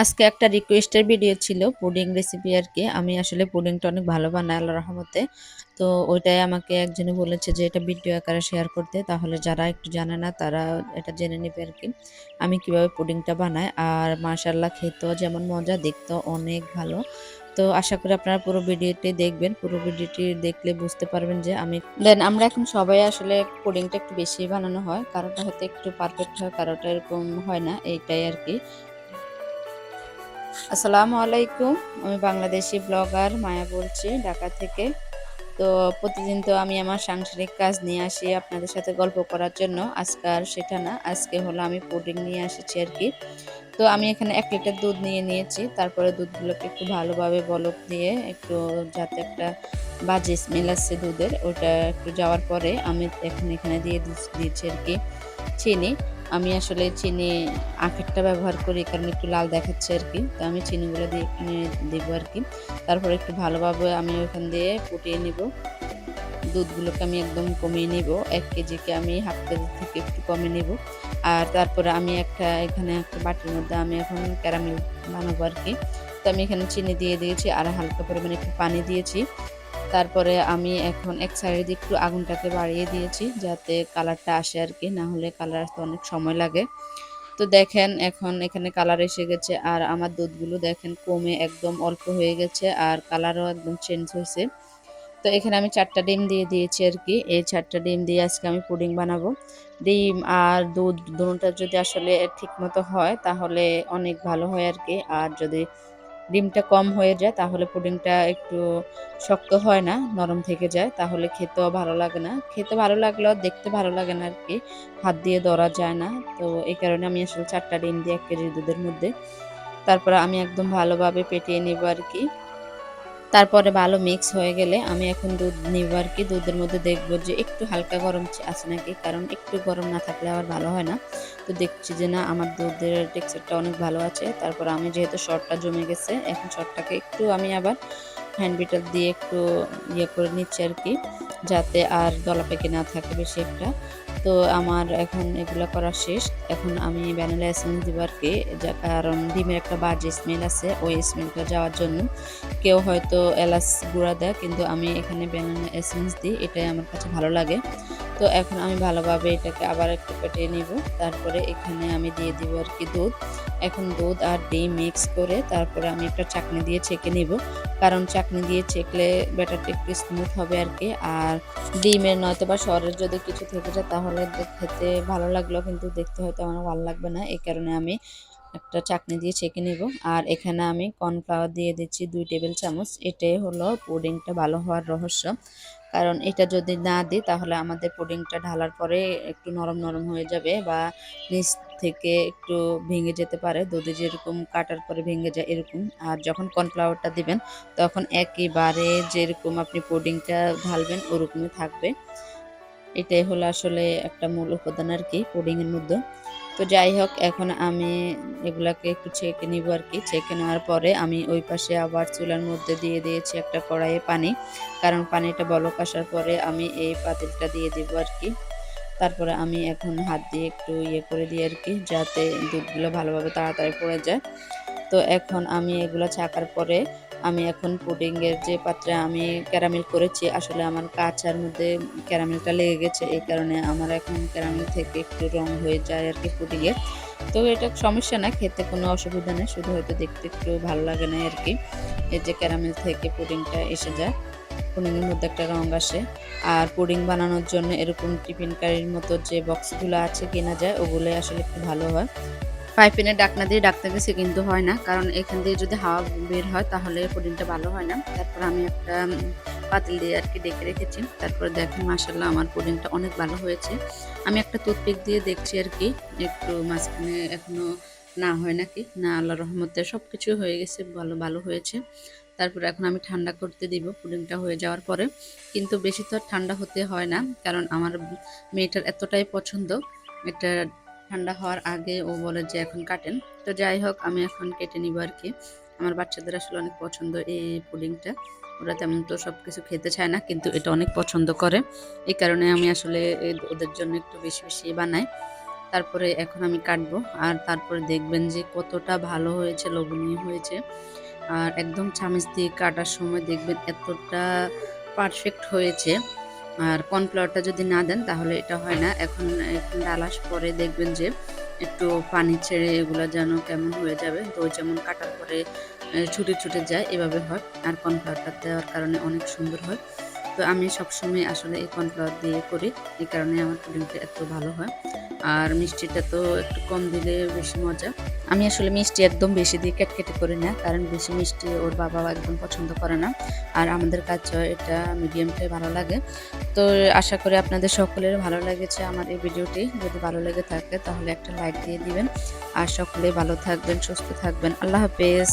আজকে একটা রিকোয়েস্টের ভিডিও ছিল পুডিং রেসিপি আর কি। আমি আসলে পুডিংটা অনেক ভালো বানাই আল্লাহ রহমতে। তো ওইটাই আমাকে একজনে বলেছে যে এটা ভিডিও আকারে শেয়ার করতে, তাহলে যারা একটু জানে না তারা এটা জেনে নেবে আর কি। আমি কীভাবে পুডিংটা বানাই, আর মাশাল্লাহ খেতেও যেমন মজা, দেখতেও অনেক ভালো। তো আশা করি আপনারা পুরো ভিডিওটি দেখবেন। পুরো ভিডিওটি দেখলে বুঝতে পারবেন যে আমি দেন আমরা এখন সবাই আসলে পুডিংটা একটু বেশি বানানো হয়। কারোটা হয়তো একটু পারফেক্ট হয় কারোটা এরকম হয় না, এইটাই আর কি। আসসালামু আলাইকুম, আমি বাংলাদেশি ব্লগার মায়া বলছি ঢাকা থেকে। তো প্রতিদিন তো আমি আমার সাংসারিক কাজ নিয়ে আসি, আপনাদের সাথে গল্প করার জন্য। আজকে আর সেটা না, আজকে হলো আমি পুডিং নিয়ে এসেছি আর কি। তো আমি এখানে এক লিটার দুধ নিয়ে নিয়েছি, তারপরে দুধগুলোকে একটু ভালোভাবে বলক দিয়ে একটু যাতে একটা বাজে স্মেল আসছে দুধের, ওটা একটু যাওয়ার পরে আমি এখন এখানে দিয়ে দিয়েছি আর কি চিনি। আমি আসলে চিনি আখেরটা ব্যবহার করি, কারণ একটু লাল দেখাচ্ছে আর কি তো আমি চিনিগুলো দিয়ে দেবো আর কি তারপরে একটু ভালোভাবে আমি ওখান দিয়ে ফুটিয়ে নিব। দুধগুলোকে আমি একদম কমিয়ে নিব। এক কেজিকে আমি হাফ কেজি থেকে একটু কমে নিব। আর তারপরে আমি একটা, এখানে একটা বাটির মধ্যে আমি এখন ক্যারামেল বানাবো আর কি তো আমি এখানে চিনি দিয়ে দিয়েছি আর হালকা পরিমাণে একটু পানি দিয়েছি। তারপরে আমি এখন এক সাইডে একটু আগুনটাকে বাড়িয়ে দিয়েছি যাতে কালারটা আসে আর কি, না হলে কালার আসতে অনেক সময় লাগে। তো দেখেন এখন এখানে কালার এসে গেছে আর আমার দুধগুলো দেখেন কমে একদম অল্প হয়ে গেছে আর কালারও একদম চেঞ্জ হয়েছে। তো এখানে আমি চারটা ডিম দিয়ে দিয়েছি আর কি, এই চারটা ডিম দিয়ে আজকে আমি পুডিং বানাবো। ডিম আর দুধ দুটা যদি আসলে ঠিক মতো হয় তাহলে অনেক ভালো হয় আর কি, আর যদি ডিমটা কম হয়ে যায়, তাহলে পুডিংটা একটু শক্ত হয় না, নরম থেকে যায়, তাহলে খেতেও ভালো লাগে না। খেতে ভালো লাগলেও দেখতে ভালো লাগে না আর কি হাত দিয়ে ধরা যায় না। তো এই কারণে আমি আসলে চারটা ডিম দিয়ে এক কেজি দুধের মধ্যে। তারপর আমি একদম ভালোভাবে পেটিয়ে নেব আর কি তারপরে ভালো মিক্স হয়ে গেলে আমি এখন দুধ নিব আর কি। দুধের মধ্যে দেখব যে একটু হালকা গরম আছে নাকি? কারণ একটু গরম না থাকলে আবার ভালো হয় না। তো দেখছি যে না, আমার দুধের টেক্সচারটা অনেক ভালো আছে। তারপর আমি যেহেতু শর্টটা জমে গেছে, এখন শর্টটাকে একটু আমি আবার হ্যান্ড বিটার দিয়ে একটু ইয়ে করে নিচ্ছি আর কি, যাতে আর দলা পেকে না থাকে বেশি একটা। তো আমার এখন এগুলো করা শেষ। এখন আমি ভ্যানিলা এসেন্স দিব আর কি, যা কারণ ডিমের একটা বাজে স্মেল আছে, ওই স্মেলটা যাওয়ার জন্য। কেউ হয়তো এলাচ গুঁড়া দেয়, কিন্তু আমি এখানে ভ্যানিলা এসেন্স দিই, এটাই আমার কাছে ভালো লাগে। তো এখন আমি ভালোভাবে এটাকে আবার একটু পেটিয়ে নিব। তারপরে এখানে আমি দিয়ে দিব আর কি দুধ। এখন দুধ আর ডিম মিক্স করে তারপরে আমি একটা চাকনি দিয়ে ছেঁকে নিব। কারণ চাকনি দিয়ে ছেঁকলে ব্যাটারটা একটু স্মুথ হবে আর কি। আর ডিমের নয়তো বা সরের যদি কিছু থেকে যায় তাহলে খেতে ভালো লাগল, কিন্তু দেখতে হয়তো আমার ভালো লাগবে না। এই কারণে আমি একটা চাকনি দিয়ে ছেঁকে নিব। আর এখানে আমি কর্নফ্লাওয়ার দিয়ে দিচ্ছি দুই টেবিল চামচ। এটাই হলো পুডিংটা ভালো হওয়ার রহস্য। কারণ এটা যদি না দিই, তাহলে আমাদের পুডিংটা ঢালার পরে একটু নরম নরম হয়ে যাবে বা নিচ থেকে একটু ভেঙে যেতে পারে। দুধে যেরকম কাটার পরে ভেঙে যায় এরকম। আর যখন কর্নফ্লাওয়ারটা দিবেন, তখন একেবারে যেরকম আপনি পুডিংটা ঢালবেন, ওরকমই থাকবে। এটাই হলো আসলে একটা মূল উপাদান আর কি পুডিংয়ের মধ্যে। তো যাই হোক, এখন আমি এগুলাকে একটু ছেঁকে নিব আর কি। ছেঁকে নেওয়ার পরে আমি ওই পাশে আবার চুলার মধ্যে দিয়ে দিয়েছি একটা কড়াইয়ে পানি। কারণ পানিটা বলক আসার পরে আমি এই পাতিলটা দিয়ে দিব আর কি। তারপরে আমি এখন হাত দিয়ে একটু ইয়ে করে দিই আর কি, যাতে দুধগুলো ভালোভাবে তাড়াতাড়ি পড়ে যায়। তো এখন আমি এগুলো ছাকার পরে আমি এখন পুডিংয়ের যে পাত্রে আমি ক্যারামেল করেছি, আসলে আমার কাঁচার মধ্যে ক্যারামেলটা লেগে গেছে, এই কারণে আমার এখন ক্যারামেল থেকে একটু রং হয়ে যায় আর কি পুডিংয়ের তো এটা সমস্যা না, খেতে কোনো অসুবিধা নেই, শুধু হয়তো দেখতে একটু ভালো লাগে না আর কি। এই যে ক্যারামেল থেকে পুডিংটা এসে যায় পুডিংয়ের মধ্যে একটা রং আসে। আর পুডিং বানানোর জন্য এরকম টিফিন কারির মতো যে বক্সগুলো আছে কেনা যায় ওগুলো আসলে একটু ভালো হয়। পাইপিনের ডাকনা দিয়ে ডাকতে গেছে, কিন্তু হয় না। কারণ এখান দিয়ে যদি হাওয়া বের হয়, তাহলে পুডিংটা ভালো হয় না। তারপর আমি একটা পাতিল দিয়ে আর কি ডেকে রেখেছি। তারপরে দেখেন মাসাল্লাহ আমার পুডিংটা অনেক ভালো হয়েছে। আমি একটা টুথপিক দিয়ে দেখছি আর কি একটু মাঝখানে এখনও না হয় নাকি? না আল্লাহ রহমতে সব কিছু হয়ে গেছে, ভালো ভালো হয়েছে। তারপরে এখন আমি ঠান্ডা করতে দিব, পুডিংটা হয়ে যাওয়ার পরে। কিন্তু বেশি তো ঠান্ডা হতে হয় না, কারণ আমার মেয়েটার এতটাই পছন্দ। এটা ঠান্ডা হওয়ার আগে ও বলে যে এখন কাটেন। তো যাই হোক, আমি এখন কেটে নিব আর কি। আমার বাচ্চাদের আসলে অনেক পছন্দ এই পুডিংটা। ওরা তেমন তো সব কিছু খেতে চায় না, কিন্তু এটা অনেক পছন্দ করে। এই কারণে আমি আসলে ওদের জন্য একটু বেশি বেশি বানাই। তারপরে এখন আমি কাটবো। আর তারপরে দেখবেন যে কতটা ভালো হয়েছে, লোভনীয় হয়েছে। আর একদম চামিচ দিয়ে কাটার সময় দেখবেন এতটা পারফেক্ট হয়েছে। আর কর্নফ্লাওয়ারটা যদি না দেন তাহলে এটা হয় না। এখন ডালাস পরে দেখবেন যে একটু পানি ছেড়ে এগুলো যেন কেমন হয়ে যাবে। তো যেমন কাটার পরে ছুটে ছুটে যায়, এভাবে হয়। আর কর্নফ্লাওয়ারটা দেওয়ার কারণে অনেক সুন্দর হয়। তো আমি সবসময় আসলে এই কর্নফ্লাওয়ার দিয়ে করি। এই কারণে আমার পুডিংটা এত ভালো হয়। আর মিষ্টিটা তো একটু কম দিলে বেশি মজা। আমি আসলে মিষ্টি একদম বেশি দিয়ে কেটকেটে করি না, কারণ বেশি মিষ্টি ওর বাবাও একদম পছন্দ করে না। আর আমাদের কাছে এটা মিডিয়ামটাই ভালো লাগে। তো আশা করি আপনাদের সকলের ভালো লেগেছে আমার এই ভিডিওটি যদি ভালো লেগে থাকে তাহলে একটা লাইক দিয়ে দিবেন। আর সকলে ভালো থাকবেন, সুস্থ থাকবেন। আল্লাহ হাফেজ।